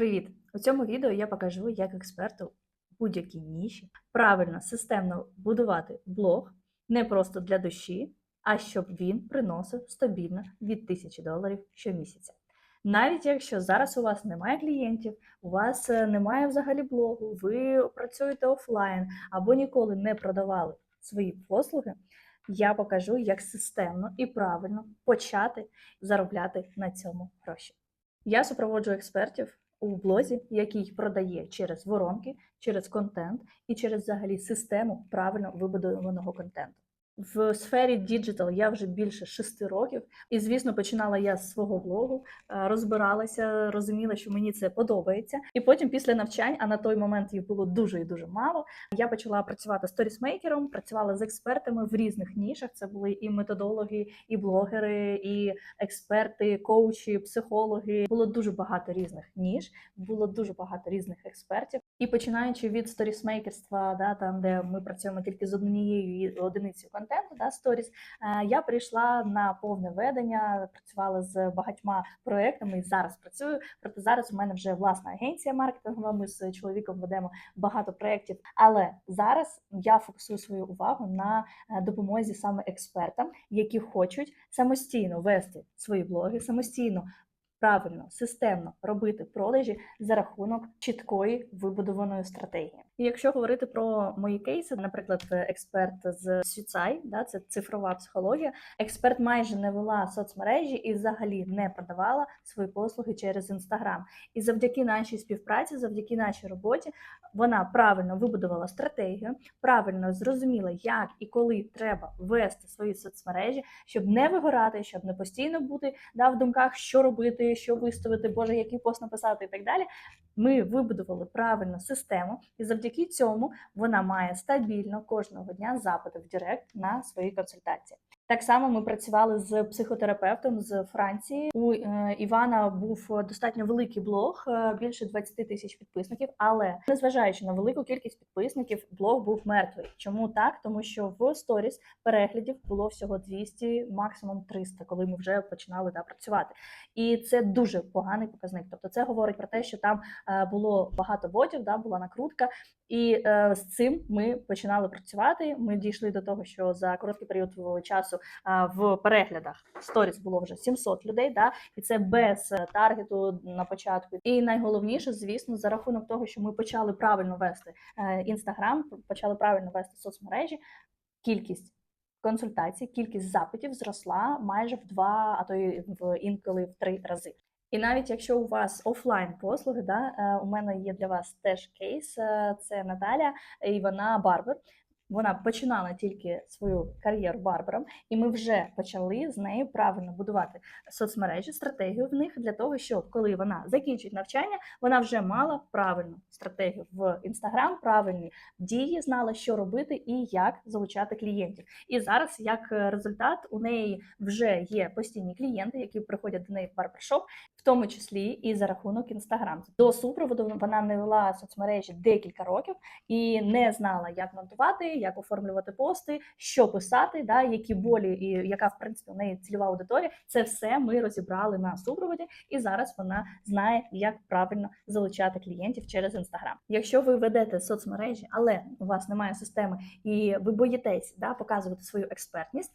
Привіт! У цьому відео я покажу, як експерту будь-якій ніші правильно системно будувати блог не просто для душі, а щоб він приносив стабільно від 1000 доларів щомісяця. Навіть якщо зараз у вас немає клієнтів, у вас е, немає взагалі блогу, ви працюєте офлайн або ніколи не продавали свої послуги, я покажу, як системно і правильно почати заробляти на цьому гроші. Я супроводжу експертів у блозі, який продає через воронки, через контент і через взагалі систему правильно вибудованого контенту. В сфері діджитал я вже більше шести років, і звісно, починала я з свого блогу, е, розбиралася, розуміла, що мені це подобається. І потім, після навчань, а на той момент їх було дуже і дуже мало. Я почала працювати сторісмейкером, працювала з експертами в різних нішах. Це були і методологи, і блогери, і експерти, коучі, психологи. Було дуже багато різних ніж, було дуже багато різних експертів. І починаючи від сторісмейкерства, да, там де ми працюємо тільки з однією одиницею контенту, да, сторіс, е, я прийшла на повне ведення, працювала з багатьма проектами і зараз працюю. Проте зараз у мене вже власна агенція маркетингова. Ми з чоловіком ведемо багато проєктів. Але зараз я фокусую свою увагу на е, допомозі саме експертам, які хочуть самостійно вести свої блоги, самостійно. Правильно, системно робити продажі за рахунок чіткої вибудованої стратегії. І якщо говорити про мої кейси, наприклад, експерт з Сюцай, да, це цифрова психологія. Експерт майже не вела соцмережі і взагалі не продавала свої послуги через інстаграм. І завдяки нашій співпраці, завдяки нашій роботі, вона правильно вибудувала стратегію, правильно зрозуміла, як і коли треба вести свої соцмережі, щоб не вигорати, щоб не постійно бути да, в думках, що робити, що виставити, боже, який пост написати і так далі. Ми вибудували правильну систему, і завдяки цьому вона має стабільно кожного дня запити в Директ на свої консультації. Так само ми працювали з психотерапевтом з Франції. У е, Івана був достатньо великий блог, е, більше 20 тисяч підписників. Але незважаючи на велику кількість підписників, блог був мертвий. Чому так? Тому що в сторіс переглядів було всього 200, максимум 300, коли ми вже починали да, працювати. І це дуже поганий показник. Тобто, це говорить про те, що там е, було багато ботів, да, була накрутка. І е, з цим ми починали працювати. Ми дійшли до того, що за короткий період часу е, в переглядах сторіс було вже 700 людей. Да, і це без е, таргету на початку. І найголовніше, звісно, за рахунок того, що ми почали правильно вести інстаграм, почали правильно вести соцмережі. Кількість консультацій, кількість запитів зросла майже в два, а то й в інколи в три рази. І навіть якщо у вас офлайн послуги, да, е, у мене є для вас теж кейс. е, Це Наталя, і вона барбер. Вона починала тільки свою кар'єру барбером, і ми вже почали з нею правильно будувати соцмережі, стратегію в них для того, щоб коли вона закінчить навчання, вона вже мала правильну стратегію в інстаграм, правильні дії, знала, що робити і як залучати клієнтів. І зараз, як результат, у неї вже є постійні клієнти, які приходять до неї в барбершоп, в тому числі і за рахунок інстаграм. До супроводу вона не вела соцмережі декілька років і не знала, як монтувати, як оформлювати пости, що писати, да, які болі і яка в принципі у неї цільова аудиторія. Це все ми розібрали на супроводі, і зараз вона знає, як правильно залучати клієнтів через інстаграм. Якщо ви ведете соцмережі, але у вас немає системи, і ви боїтесь да, показувати свою експертність.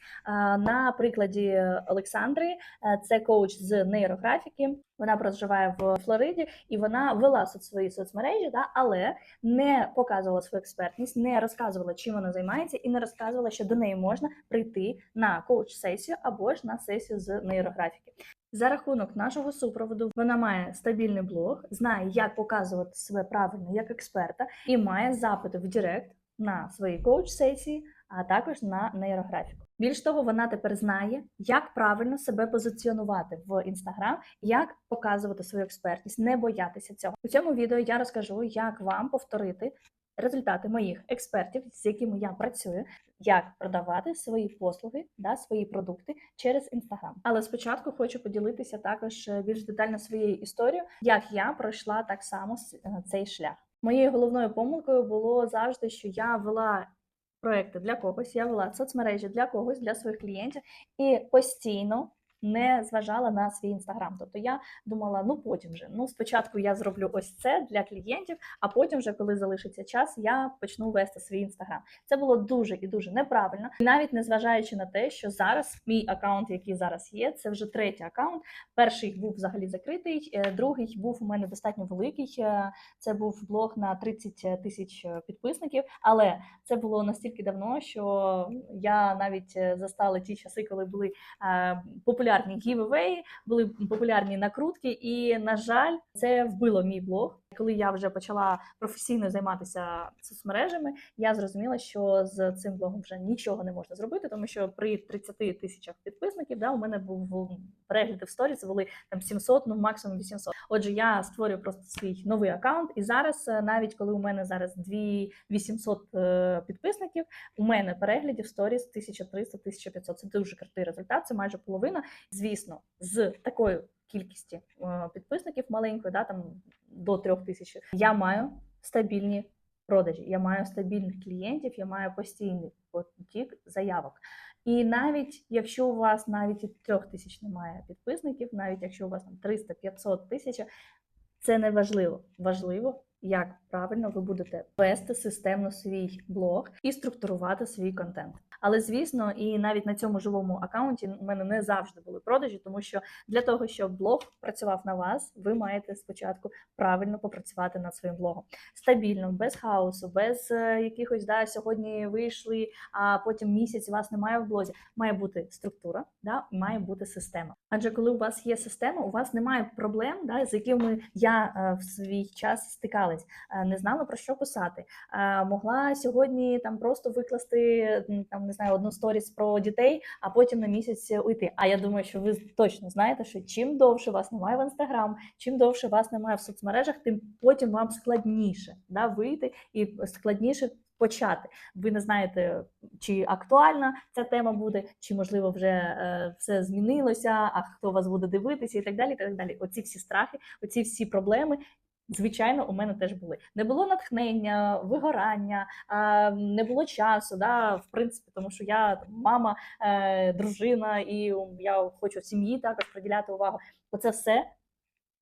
На прикладі Олександри, е, це коуч з нейрографіки. Вона проживає в Флориді і вона вела свої соцмережі, да, але не показувала свою експертність, не розказувала, чим вона займається, і не розказувала, що до неї можна прийти на коуч-сесію або ж на сесію з нейрографіки. За рахунок нашого супроводу вона має стабільний блог, знає, як показувати себе правильно як експерта, і має запити в Директ на свої коуч-сесії, а також на нейрографіку. Більш того, вона тепер знає, як правильно себе позиціонувати в інстаграм, як показувати свою експертність, не боятися цього. У цьому відео я розкажу, як вам повторити результати моїх експертів, з якими я працюю, як продавати свої послуги, да, свої продукти через інстаграм. Але спочатку хочу поділитися також е, більш детально своєю історією, як я пройшла так само е, цей шлях. Моєю головною помилкою було завжди, що я вела проекти для когось, я вела соцмережі для когось, для своїх клієнтів, і постійно не зважала на свій інстаграм. Тобто я думала, ну потім вже. Ну, спочатку я зроблю ось це для клієнтів, а потім, вже коли залишиться час, я почну вести свій інстаграм. Це було дуже і дуже неправильно, навіть незважаючи на те, що зараз мій аккаунт, який зараз є, це вже третій аккаунт. Перший був взагалі закритий, е, другий був у мене достатньо великий. е, Це був блог на 30 тисяч е, підписників, але це було настільки давно, що я навіть застала ті часи, коли були е, популярні гівевеї, були популярні накрутки, і на жаль, це вбило мій блог. Коли я вже почала професійно займатися соцмережами, я зрозуміла, що з цим блогом вже нічого не можна зробити, тому що при 30 тисячах підписників да, у мене був перегляди в сторіс були там 700, ну максимум 800. Отже, я створюю просто свій новий аккаунт, і зараз, е, навіть коли у мене зараз 2800 е, підписників, у мене переглядів сторіс 1300-1500. Це дуже крутий результат, це майже половина. Звісно, з такою кількістю е, підписників маленькою, да, там до трьох тисяч, я маю стабільні продажі, я маю стабільних клієнтів, я маю постійний потік заявок. І навіть якщо у вас навіть і трьох тисяч немає підписників, навіть якщо у вас там 300-500 тисяч, це не важливо. Важливо, як правильно ви будете вести системно свій блог і структурувати свій контент. Але звісно, і навіть на цьому живому аккаунті у мене не завжди були продажі, тому що для того, щоб блог працював на вас, ви маєте спочатку правильно попрацювати над своїм блогом. Стабільно, без хаосу, без е, якихось да, сьогодні вийшли, а потім місяць вас немає в блозі. Має бути структура, да, має бути система. Адже коли у вас є система, у вас немає проблем, да, з якими я е, в свій час стикалась, Е, не знала про що писати. Могла сьогодні там просто викласти там не знаю одну сторіс про дітей, а потім на місяць уйти. А я думаю, що ви точно знаєте, що чим довше вас немає в інстаграм, чим довше вас немає в соцмережах, тим потім вам складніше да, вийти і складніше. Почати, ви не знаєте, чи актуальна ця тема буде, чи можливо вже е, все змінилося, а хто вас буде дивитися, і так далі. І так далі. Оці всі страхи, оці всі проблеми. Звичайно, у мене теж були. Не було натхнення, вигорання, не було часу, да, в принципі, тому що я мама, е, дружина, і я хочу сім'ї також приділяти увагу. Оце все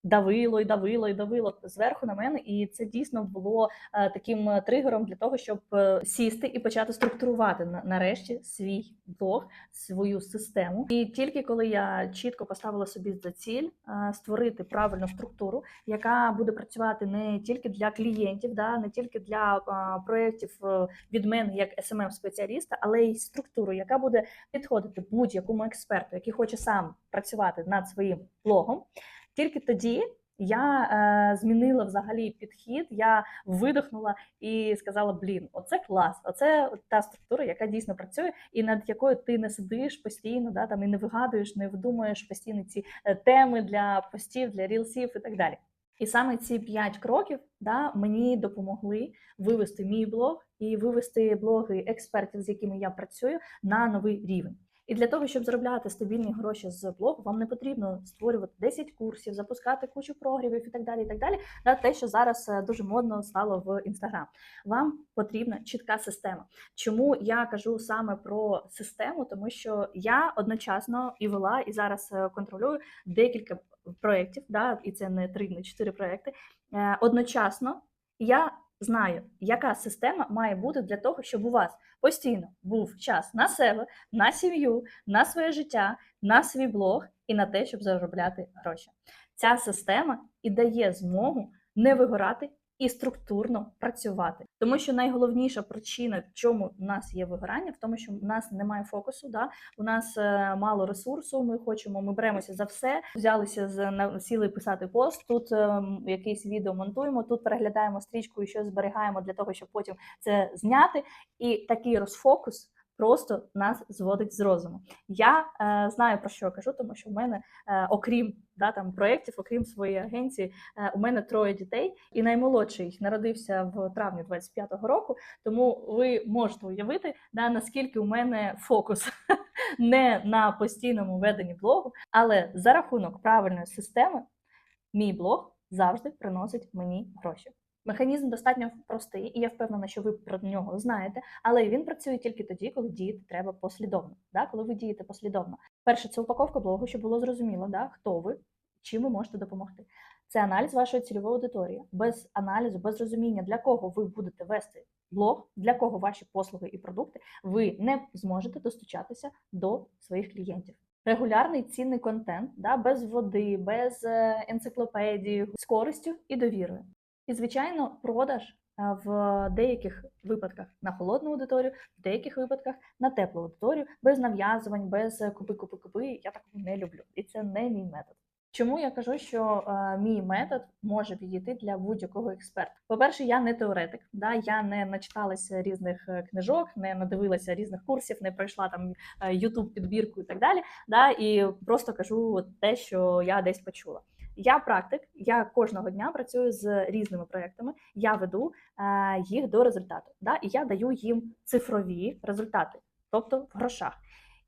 давило і давило і давило зверху на мене, і це дійсно було е, таким е, тригером для того, щоб е, сісти і почати структурувати нарешті свій блог, свою систему. І тільки коли я чітко поставила собі за ціль створити правильну структуру, яка буде працювати не тільки для клієнтів, да, не тільки для проєктів від мене як smm спеціаліста але й структуру, яка буде підходити будь-якому експерту, який хоче сам працювати над своїм блогом. Тільки тоді я е, змінила взагалі підхід. Я видихнула і сказала: блін, оце клас, оце та структура, яка дійсно працює, і над якою ти не сидиш постійно, да, там і не вигадуєш, не видумуєш постійно ці е, теми для постів, для рілсів і так далі. І саме ці п'ять кроків да, мені допомогли вивести мій блог і вивести блоги експертів, з якими я працюю, на новий рівень. І для того, щоб заробляти стабільні гроші з блогу, вам не потрібно створювати 10 курсів, запускати кучу прогрівів і так далі. І так далі. Да, те, що зараз е, дуже модно стало в інстаграм. Вам потрібна чітка система. Чому я кажу саме про систему? Тому що я одночасно і вела, і зараз е, контролюю декілька проєктів, да, і це не три, не чотири проєкти. Е, Одночасно я знаю, яка система має бути для того, щоб у вас постійно був час на себе, на сім'ю, на своє життя, на свій блог і на те, щоб заробляти гроші. Ця система і дає змогу не вигорати і структурно працювати. Тому що найголовніша причина, в чому в нас є вигорання, в тому, що в нас немає фокусу, да? у нас е, мало ресурсу. Ми хочемо, ми беремося за все. Взялися з на- сіли писати пост. Тут е, якесь відео монтуємо, тут переглядаємо стрічку і щось зберігаємо для того, щоб потім це зняти. І такий розфокус просто нас зводить з розуму. Я е, знаю про що я кажу, тому що в мене, е, окрім да, там, проєктів, окрім своєї агенції, е, у мене троє дітей, і наймолодший народився в травні 25-го року. Тому ви можете уявити, да, наскільки у мене фокус не на постійному веденні блогу, але за рахунок правильної системи мій блог завжди приносить мені гроші. Механізм достатньо простий, і я впевнена, що ви про нього знаєте, але він працює тільки тоді, коли діяти треба послідовно. Да? Коли ви дієте послідовно. Перше, це упаковка блогу, щоб було зрозуміло, да? хто ви, чим ви можете допомогти. Це аналіз вашої цільової аудиторії. Без аналізу, без розуміння, для кого ви будете вести блог, для кого ваші послуги і продукти, ви не зможете достучатися до своїх клієнтів. Регулярний цінний контент, да, без води, без е, енциклопедії, з користю і довірою. І, звичайно, продаж е, в деяких випадках на холодну аудиторію, в деяких випадках на теплу аудиторію, без нав'язувань, без е, купи, купи, купи. Я такого не люблю. І це не мій метод. Чому я кажу, що е, мій метод може підійти для будь-якого експерта? По-перше, я не теоретик, да, я не начиталася різних е, книжок, не надивилася різних курсів, не пройшла там е, YouTube підбірку і так далі. Да, і просто кажу те, що я десь почула. Я практик, я кожного дня працюю з різними проектами, я веду е, їх до результату. Да, і я даю їм цифрові результати, тобто в грошах.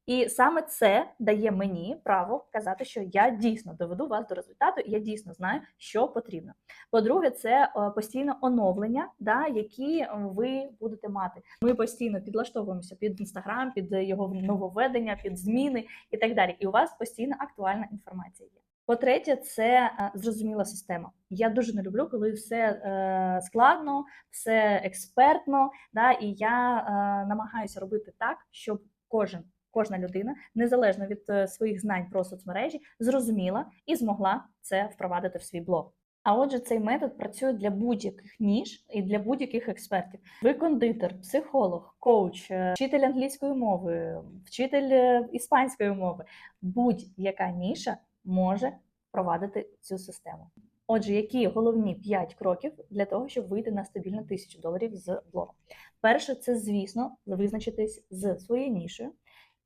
І саме це дає мені право казати, що я дійсно доведу вас до результату, і я дійсно знаю, що потрібно. По-друге, це е, постійне оновлення, да, які ви будете мати. Ми постійно підлаштовуємося під інстаграм, під його нововведення, під зміни і так далі. І у вас постійно актуальна інформація є. По-третє, це е, зрозуміла система. Я дуже не люблю, коли все е, складно, все експертно. Да, і я е, намагаюся робити так, щоб кожен кожна людина, незалежно від своїх знань про соцмережі, зрозуміла і змогла це впровадити в свій блог. А отже, цей метод працює для будь-яких ніж і для будь-яких експертів. Ви кондитер, психолог, коуч, вчитель англійської мови, вчитель іспанської мови. Будь-яка ніша може впровадити цю систему. Отже, які головні 5 кроків для того, щоб вийти на стабільно тисячу доларів з блогу? Перше, це, звісно, визначитись з своєю нішою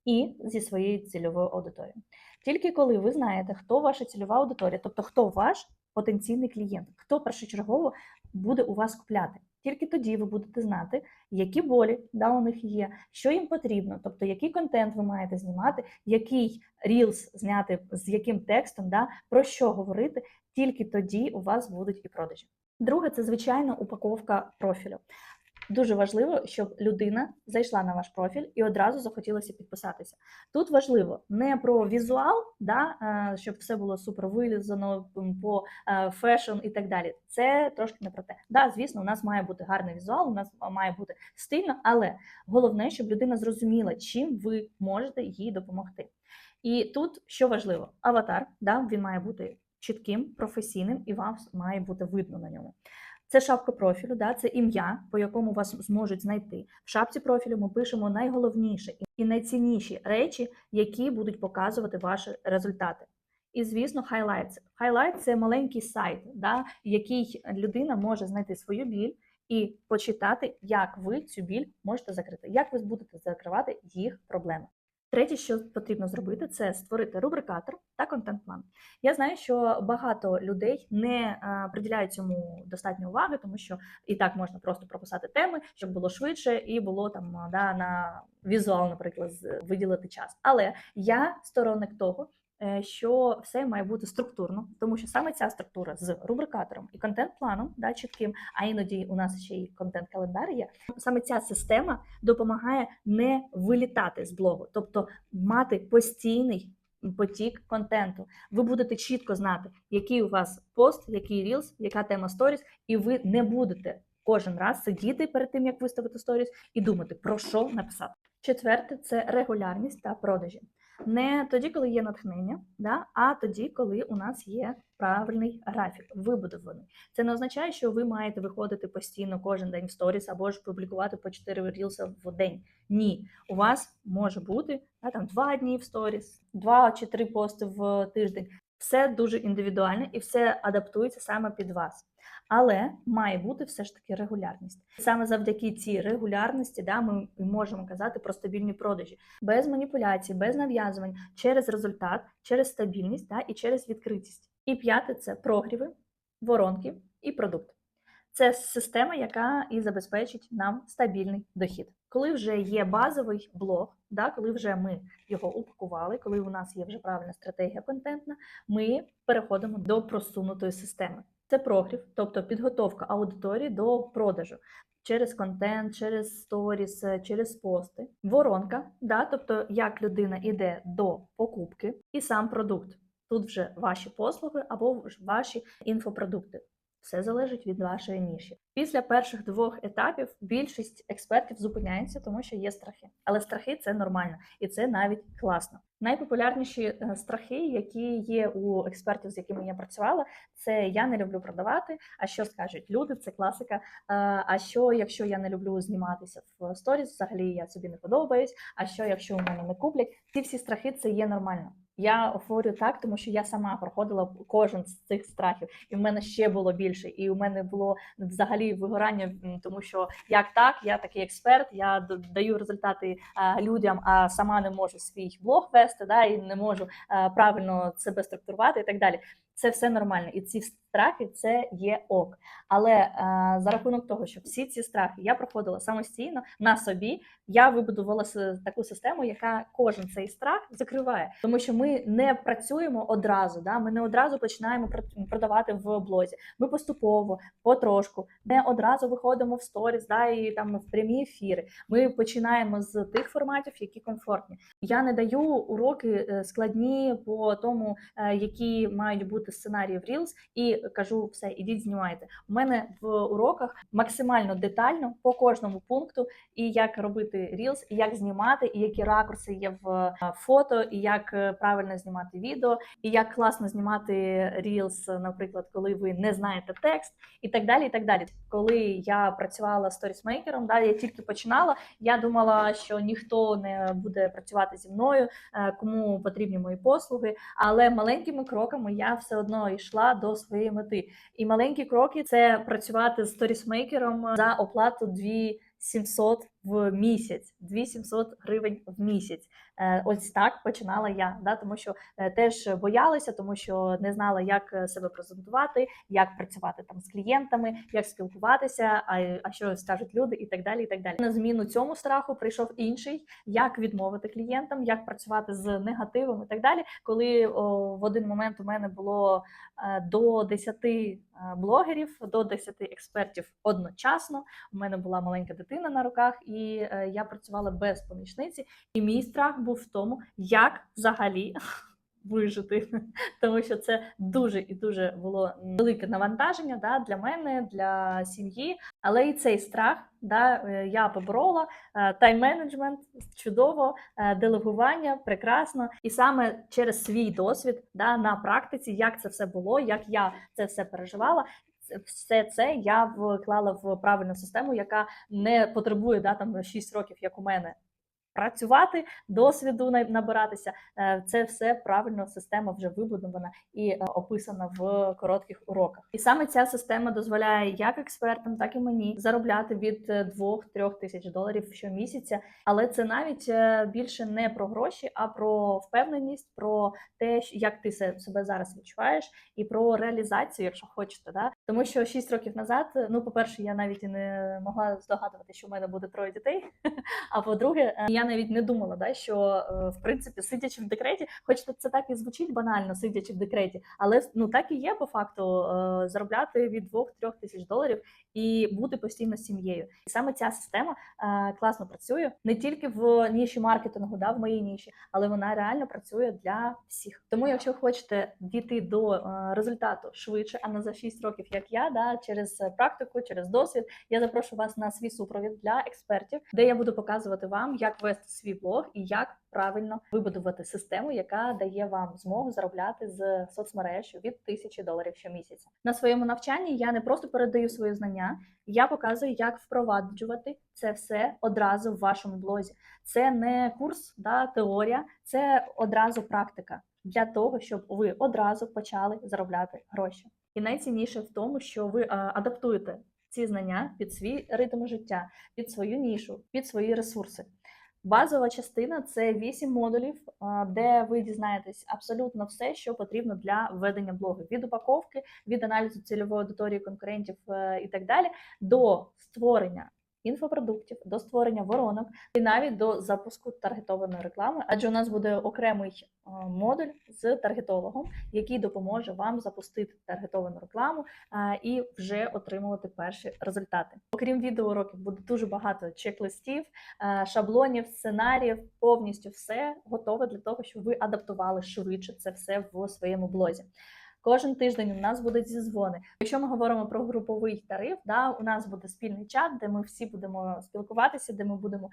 і зі своєю цільовою аудиторією. Тільки коли ви знаєте, хто ваша цільова аудиторія, тобто хто ваш потенційний клієнт, хто першочергово буде у вас купляти. Тільки тоді ви будете знати, які болі да, у них є, що їм потрібно, тобто який контент ви маєте знімати, який рілс зняти, з яким текстом, да, про що говорити. Тільки тоді у вас будуть і продажі. Друге, це звичайно упаковка профілю. Дуже важливо, щоб людина зайшла на ваш профіль і одразу захотілося підписатися. Тут важливо не про візуал, да, е, щоб все було супер вилізано по е, фешн і так далі. Це трошки не про те. Да, звісно, у нас має бути гарний візуал, у нас має бути стильно, але головне, щоб людина зрозуміла, чим ви можете їй допомогти. І тут що важливо, аватар, да, він має бути чітким, професійним, і вам має бути видно на ньому. Це шапка профілю, да, це ім'я, по якому вас зможуть знайти. В шапці профілю ми пишемо найголовніше і найцінніші речі, які будуть показувати ваші результати. І, звісно, highlights. Highlight – це маленький сайт, да, який людина може знайти свою біль і почитати, як ви цю біль можете закрити, як ви будете закривати їх проблеми. Третє, що потрібно зробити, це створити рубрикатор та контент-план. Я знаю, що багато людей не приділяють цьому достатньо уваги, тому що і так можна просто прописати теми, щоб було швидше і було там да, на візуал, наприклад, виділити час. Але я сторонник того. Е, що все має бути структурно, тому що саме ця структура з рубрикатором і контент-планом, да, чітким, а іноді у нас ще й контент-календар є. Саме ця система допомагає не вилітати з блогу, тобто мати постійний потік контенту. Ви будете чітко знати, який у вас пост, який рілс, яка тема сторіс, і ви не будете кожен раз сидіти перед тим, як виставити сторіс, і думати, про що написати. Четверте це регулярність та продажі не тоді, коли є натхнення, да, а тоді, коли у нас є правильний графік, вибудований. Це не означає, що ви маєте виходити постійно кожен день в сторіс або ж публікувати по 4 рілса в день. Ні, у вас може бути да, там два дні в сторіс, два чи три пости в тиждень. Все дуже індивідуальне і все адаптується саме під вас. Але має бути все ж таки регулярність. Саме завдяки цій регулярності да, ми можемо казати про стабільні продажі без маніпуляцій, без нав'язувань, через результат, через стабільність да, і через відкритість. І п'яте це прогріви, воронки і продукт. Це система, яка і забезпечить нам стабільний дохід. Коли вже є базовий блог, да, коли вже ми його упакували, коли у нас є вже правильна стратегія контентна, ми переходимо до просунутої системи. Це прогрів, тобто підготовка аудиторії до продажу. Через контент, через сторіс, через пости, воронка, да, тобто як людина йде до покупки, і сам продукт. Тут вже ваші послуги або ваші інфопродукти. Все залежить від вашої ніші. Після перших двох етапів більшість експертів зупиняється, тому що є страхи. Але страхи це нормально і це навіть класно. Найпопулярніші е, страхи, які є у експертів, з якими я працювала, це я не люблю продавати. А що скажуть люди? Це класика. Е, А що, якщо я не люблю зніматися в сторіс, взагалі я собі не подобаюсь. А що, якщо у мене не куплять? Ці всі страхи це є нормально. Я говорю так, тому що я сама проходила кожен з цих страхів, і в мене ще було більше. І у мене було взагалі вигорання, тому що як так, я такий експерт, я даю результати людям, а сама не можу свій блог вести, да, і не можу правильно себе структурувати і так далі. Це все нормально, і ці страхи це є ок. Але е, за рахунок того, що всі ці страхи я проходила самостійно на собі, я вибудувала таку систему, яка кожен цей страх закриває, тому що ми не працюємо одразу. Да? Ми не одразу починаємо пр- продавати в блозі. Ми поступово, потрошку, не одразу виходимо в сторіс, да, і там в прямі ефіри. Ми починаємо з тих форматів, які комфортні. Я не даю уроки е, складні по тому, е, які мають бути сценарії в Reels, і кажу, все, ідіть, знімайте. У мене в уроках максимально детально по кожному пункту, і як робити Reels, і як знімати, і які ракурси є в е, фото, і як е, правильно знімати відео, і як класно знімати Reels, наприклад, коли ви не знаєте текст, і так далі. І так далі. Коли я працювала сторісмейкером, да, я тільки починала. Я думала, що ніхто не буде працювати зі мною, е, кому потрібні мої послуги. Але маленькими кроками я все одно йшла до своєї мети. І маленькі кроки це працювати з сторісмейкером за оплату 2700 в місяць, 2700 гривень в місяць. Е, Ось так починала я, да, тому що е, теж боялася, тому що не знала, як е, себе презентувати, як працювати там з клієнтами, як спілкуватися, а, а що скажуть люди, і так далі. І так далі. На зміну цьому страху прийшов інший, як відмовити клієнтам, як працювати з негативом і так далі. Коли о, в один момент у мене було до 10 е, блогерів, до 10 експертів одночасно. У мене була маленька дитина на руках, і е, я працювала без помічниці. І мій страх був в тому, як взагалі вижити, тому що це дуже і дуже було велике навантаження да, для мене, для сім'ї. Але і цей страх да, е, я поборола. Е, Тайм-менеджмент чудово, делегування прекрасно. І саме через свій досвід да, на практиці, як це все було, як я це все переживала. Все це я вклала в правильну систему, яка не потребує да, там 6 років, як у мене. Працювати, досвіду набиратися, Е, це все правильно система вже вибудована і е, описана в коротких уроках. І саме ця система дозволяє як експертам, так і мені заробляти від 2-3 тисяч доларів щомісяця. Але це навіть е, більше не про гроші, а про впевненість, про те, як ти себе зараз відчуваєш, і про реалізацію, якщо хочете. Да? Тому що 6 років назад, е, ну, по-перше, я навіть і не могла здогадувати, що в мене буде троє дітей. А по-друге, е, я навіть не думала, да, що е, в принципі, сидячи в декреті, хоч це так і звучить банально, сидячи в декреті, але ну так і є по факту е, заробляти від 2-3 тисяч доларів і бути постійно з сім'єю. І саме ця система е, класно працює не тільки в ніші маркетингу, да, в моїй ніші, але вона реально працює для всіх. Тому, якщо хочете дійти до результату швидше, а не за 6 років, як я, да, через практику, через досвід, я запрошую вас на свій супровід для експертів, де я буду показувати вам, як вести свій блог і як правильно вибудувати систему, яка дає вам змогу заробляти з соцмереж від тисячі доларів щомісяця. На своєму навчанні я не просто передаю свої знання, я показую, як впроваджувати це все одразу в вашому блозі. Це не курс, да, теорія, це одразу практика для того, щоб ви одразу почали заробляти гроші. І найцінніше в тому, що ви адаптуєте ці знання під свій ритм життя, під свою нішу, під свої ресурси. Базова частина це 8 модулів, де ви дізнаєтесь абсолютно все, що потрібно для ведення блогу: від упаковки, від аналізу цільової аудиторії конкурентів е, і так далі, до створення інфопродуктів, до створення воронок і навіть до запуску таргетованої реклами, адже у нас буде окремий е, модуль з таргетологом, який допоможе вам запустити таргетовану рекламу е, і вже отримувати перші результати. Окрім відеоуроків, буде дуже багато чек-листів, е, шаблонів, сценаріїв, повністю все готове для того, щоб ви адаптували швидше це все в своєму блозі. Кожен тиждень у нас будуть зізвони. Якщо ми говоримо про груповий тариф, да, у нас буде спільний чат, де ми всі будемо спілкуватися, де ми будемо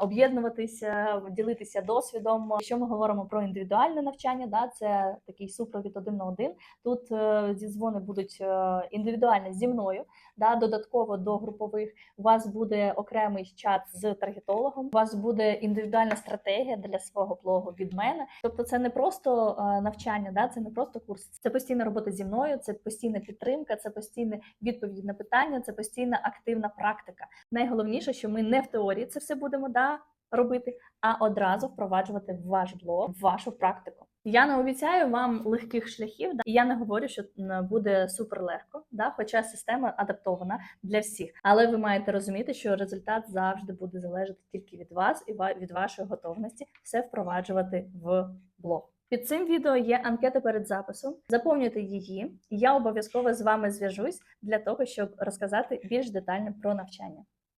об'єднуватися, ділитися досвідом. Якщо ми говоримо про індивідуальне навчання, да, це такий супровід один на один. Тут е, зізвони будуть е, індивідуально зі мною, да, додатково до групових. У вас буде окремий чат з таргетологом. У вас буде індивідуальна стратегія для свого блогу від мене. Тобто, це не просто е, навчання, да, це не просто курс. Це постійна робота зі мною, це постійна підтримка, це постійна відповідь на питання, це постійна активна практика. Найголовніше, що ми не в теорії це все будемо да, робити, а одразу впроваджувати в ваш блог, в вашу практику. Я не обіцяю вам легких шляхів, да, і я не говорю, що буде супер легко, да, хоча система адаптована для всіх. Але ви маєте розуміти, що результат завжди буде залежати тільки від вас і від вашої готовності все впроваджувати в блог. Під цим відео є анкета перед записом. Заповнюйте її, я обов'язково з вами зв'яжусь для того, щоб розказати більш детально про навчання.